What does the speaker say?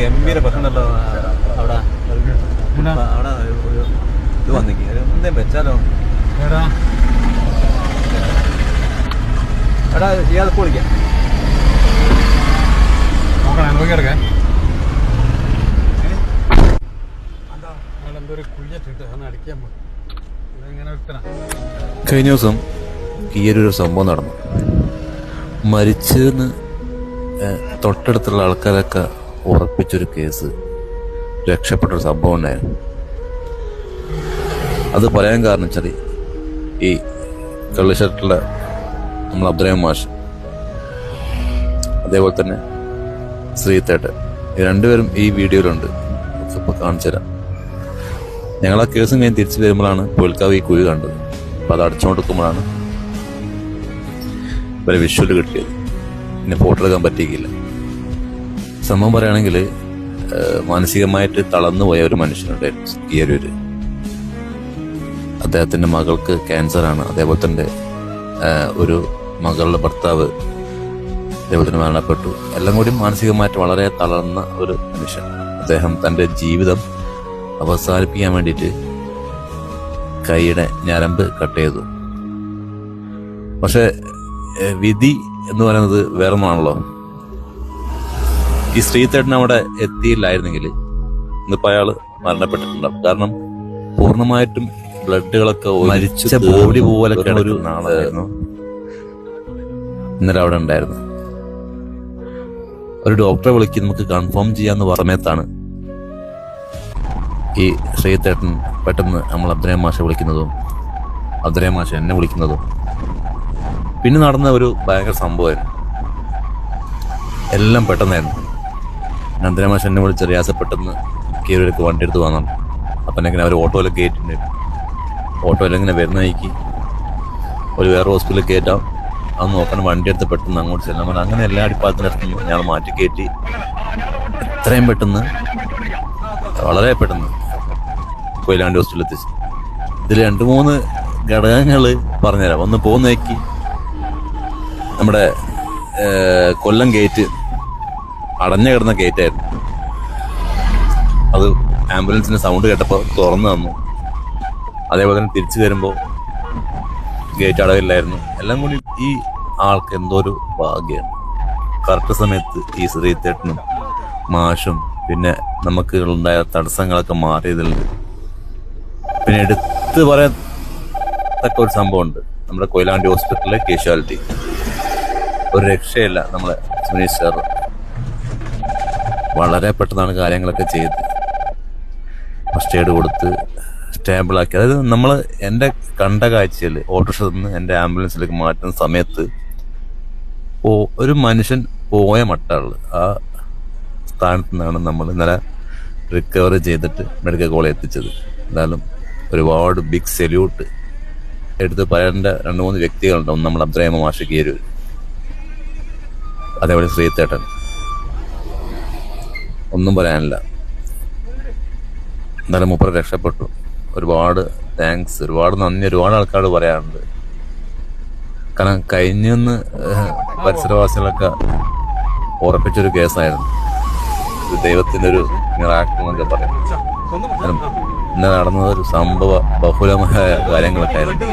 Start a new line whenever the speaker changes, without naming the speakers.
ഗംഭീര പ്രശ്നമുണ്ടല്ലോ അവിടെ? അവിടെ ഒരു ഇത് വന്നിക്ക് എന്തേ വെച്ചാലോ?
എടാ
എടാ ഇയാൾ
നോക്കണം നോക്കി വിട്ടണം
കഴിഞ്ഞ ദിവസം ഈയൊരു സംഭവം നടന്നു. മരിച്ചെന്ന് തൊട്ടടുത്തുള്ള ആൾക്കാരൊക്കെ ഉറപ്പിച്ചൊരു കേസ്. രക്ഷപ്പെട്ടൊരു സംഭവം ഉണ്ടായിരുന്നു. അത് പറയാൻ കാരണം വെച്ചാൽ ഈ കള്ളിഷർട്ടിലെ നമ്മൾ അബ്ദുറഹ്മാൻ മാഷ് അതേപോലെ തന്നെ ശ്രീത്തേട്ട് രണ്ടുപേരും ഈ വീഡിയോയിലുണ്ട്. ഇപ്പോൾ കാണിച്ചു തരാം. ഞങ്ങൾ ആ കേസും കഴിഞ്ഞ് തിരിച്ചു വരുമ്പോഴാണ് പുൽക്കാവ് ഈ കുഴി കണ്ടത്. അപ്പോൾ അത് അടച്ചുകൊണ്ടിരിക്കുമ്പോഴാണ് ഇവരെ വിഷ്വൽ കിട്ടിയത്. പിന്നെ ഫോട്ടോ എടുക്കാൻ പറ്റിയില്ല സംഭവം പറയുകയാണെങ്കിൽ മാനസികമായിട്ട് തളർന്നു പോയ ഒരു മനുഷ്യനുണ്ടായിരുന്നു ഈ ഒരു അദ്ദേഹത്തിന്റെ മകൾക്ക് ക്യാൻസറാണ്. അതേപോലെ തന്നെ ഒരു മകളുടെ ഭർത്താവ് അതേപോലെ തന്നെ മരണപ്പെട്ടു. എല്ലാം കൂടി മാനസികമായിട്ട് വളരെ തളർന്ന ഒരു മനുഷ്യൻ. അദ്ദേഹം തന്റെ ജീവിതം അവസാനിപ്പിക്കാൻ വേണ്ടിയിട്ട് കൈയുടെ ഞരമ്പ് കട്ട് ചെയ്തു. പക്ഷെ വിധി എന്ന് പറയുന്നത് വേറെ ഒന്നാണല്ലോ ഈ ശ്രീതേട്ടൻ അവിടെ എത്തിയില്ലായിരുന്നെങ്കിൽ ഇന്നിപ്പോ അയാൾ മരണപ്പെട്ടിട്ടുണ്ടാവും. കാരണം പൂർണമായിട്ടും ബ്ലഡുകളൊക്കെ മരിച്ച ബോഡി പോലെ ഒരു നാളായിരുന്നു ഇന്നലെ അവിടെ ഉണ്ടായിരുന്നു. ഒരു ഡോക്ടറെ വിളിക്ക് നമുക്ക് കൺഫേം ചെയ്യാന്ന് പറഞ്ഞ സമയത്താണ് ഈ ശ്രീതേട്ടൻ പെട്ടെന്ന് നമ്മൾ അബ്ദുരേ മാഷ വിളിക്കുന്നതും അബ്ദുരേ മാഷ എന്നെ വിളിക്കുന്നതും. പിന്നെ നടന്ന ഒരു ഭയങ്കര സംഭവമായിരുന്നു. എല്ലാം പെട്ടെന്നായിരുന്നു. ഞാൻ അബ്ദുറഹ്മാൻ മാഷ എന്നെ വിളിച്ച് പ്രയാസപ്പെട്ടെന്ന് പെട്ടെന്ന് കീഴൊരുക്ക് വണ്ടി എടുത്ത് വന്നു അപ്പം എങ്ങനെ അവർ ഓട്ടോയിൽ കയറ്റിണ്ട് ഓട്ടോയിൽ ഇങ്ങനെ വരുന്ന നയിക്കി ഒരു വേറെ ഹോസ്പിറ്റലിൽ കയറ്റാം അത് നോക്കണം വണ്ടി എടുത്ത് പെട്ടെന്ന് അങ്ങോട്ട് ചെല്ലാൻ പറഞ്ഞു അങ്ങനെ എല്ലാ അടിപ്പാത്തിനടുത്തും ഞാൻ മാറ്റി കയറ്റി എത്രയും പെട്ടെന്ന് വളരെ പെട്ടെന്ന് കൊയിലാണ്ടി ഹോസ്പിറ്റലിൽ എത്തിച്ചു. ഇതിൽ രണ്ട് മൂന്ന് ഘടകങ്ങൾ പറഞ്ഞുതരാം. ഒന്ന് പോകുന്നേക്ക് നമ്മുടെ കൊല്ലം ഗേറ്റ് അടഞ്ഞു കിടന്ന ഗേറ്റായിരുന്നു അത് ആംബുലൻസിന്റെ സൗണ്ട് കേട്ടപ്പോൾ തുറന്നു തന്നു. അതേപോലെ തന്നെ തിരിച്ചു വരുമ്പോൾ ഗേറ്റ് അടവില്ലായിരുന്നു. എല്ലാം കൂടി ഈ ആൾക്ക് എന്തോ ഒരു ഭാഗ്യമാണ്. കറക്റ്റ് സമയത്ത് ഈ ശ്രീത്തേട്ടനും മാഷും പിന്നെ നമുക്ക് ഉണ്ടായ തടസ്സങ്ങളൊക്കെ മാറിയതിൽ പിന്നെ എടുത്ത് പറയാൻ തക്ക ഒരു സംഭവമുണ്ട്. നമ്മുടെ കൊയിലാണ്ടി ഹോസ്പിറ്റലിലെ കേഷ്വാലിറ്റി ഒരു രക്ഷയില്ല നമ്മളെ സുനീഷ് സാർ വളരെ പെട്ടെന്നാണ് കാര്യങ്ങളൊക്കെ ചെയ്ത്. ഫസ്റ്റ് എയ്ഡ് കൊടുത്ത് സ്റ്റേബിളാക്കി അതായത് നമ്മൾ എന്റെ കണ്ട കാഴ്ചയിൽ ഓട്ടോറിക്ഷ നിന്ന് എന്റെ ആംബുലൻസിലേക്ക് മാറ്റുന്ന സമയത്ത് ഓ ഒരു മനുഷ്യൻ പോയ മട്ടാൾ. ആ സ്ഥാനത്ത് നിന്നാണ് നമ്മൾ ഇന്നലെ റിക്കവർ ചെയ്തിട്ട് മെഡിക്കൽ കോളേജ് എത്തിച്ചത്. എന്തായാലും ഒരുപാട് ബിഗ് സെല്യൂട്ട് എടുത്ത് പറയേണ്ട രണ്ട് മൂന്ന് വ്യക്തികളുണ്ടാവും നമ്മൾ അബ്ദുറഹ്മ മാഷ് കീരൂർ. അതേപോലെ ശ്രീതേട്ടൻ ഒന്നും പറയാനില്ല. എന്നാലും മൂപ്പർ രക്ഷപ്പെട്ടു. ഒരുപാട് താങ്ക്സ് ഒരുപാട് നന്ദി ഒരുപാട് ആൾക്കാരോട് പറയാനുണ്ട്. കാരണം കഴിഞ്ഞെന്ന് പരിസരവാസികളൊക്കെ ഉറപ്പിച്ചൊരു കേസായിരുന്നു. ഒരു ദൈവത്തിന്റെ ഒരു മിറാക്കിൾ എന്നൊക്കെ പറയും. ഇന്ന് നടന്നത് ഒരു സംഭവ ബഹുലമായ കാര്യങ്ങളൊക്കെ ആയിരുന്നു.